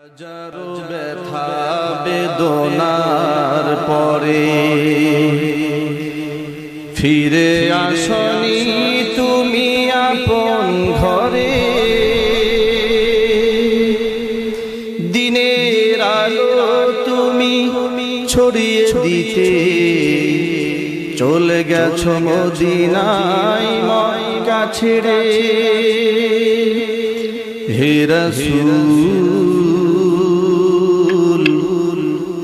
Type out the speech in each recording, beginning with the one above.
হাজারো ব্যথা বেদনার পরে ফিরে আসনি তুমি আপন ঘরে। দিনের আলো তুমি ছড়িয়ে দিতে। চলে গেছো মদিনায় মক্কা রে। হে রাসূল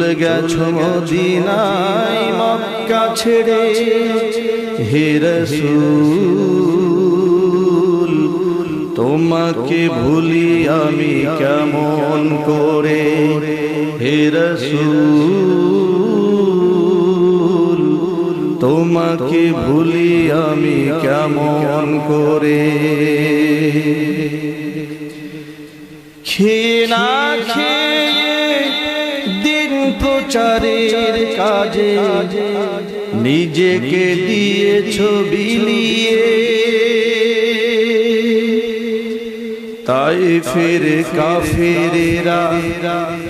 চলে গেছো মদিনায় মক্কা ছেড়ে হে রাসূল, তোমাকে ভুলি আমি কেমন করে? হে রাসূল, তোমাকে ভুলি আমি কেমন করে? খেয়ে না খেয়ে প্রচারের কাজে নিজেকে দিয়েছ বিলিয়ে। তাই ফের কাফেরেরা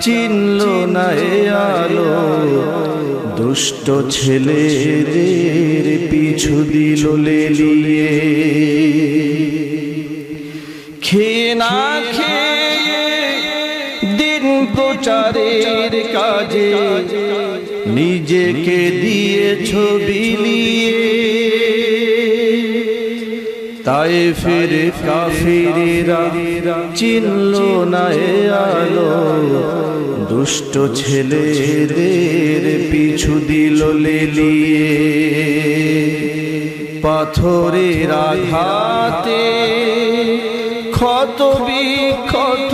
চিনল না আলো। দুষ্ট ছেলেদের পিছু দিল লেলিয়ে। খেয়ে না খেয়ে দিন প্রচারের কাজে, নিজেকে দিয়ে ছবি বিলিয়ে তাই ফির কাফিরেরা চিনল না এ আলো, দুষ্ট ছেলেদের পিছু দিল লেলিয়ে। পাথরের আঘাতে ক্ষত বিক্ষত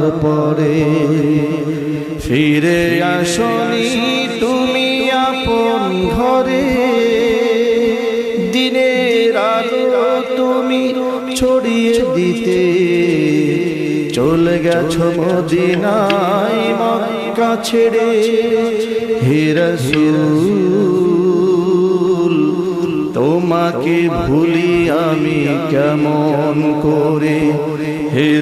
ফিরে আসনি তুমি আপন ঘরে। দিনে আলো তুমি ছড়িয়ে দিতে। চলে গেছো মদিনায় মক্কা ছেড়ে। হে রাসূল তোমাকে ভুলি আমি কেমন করে? হে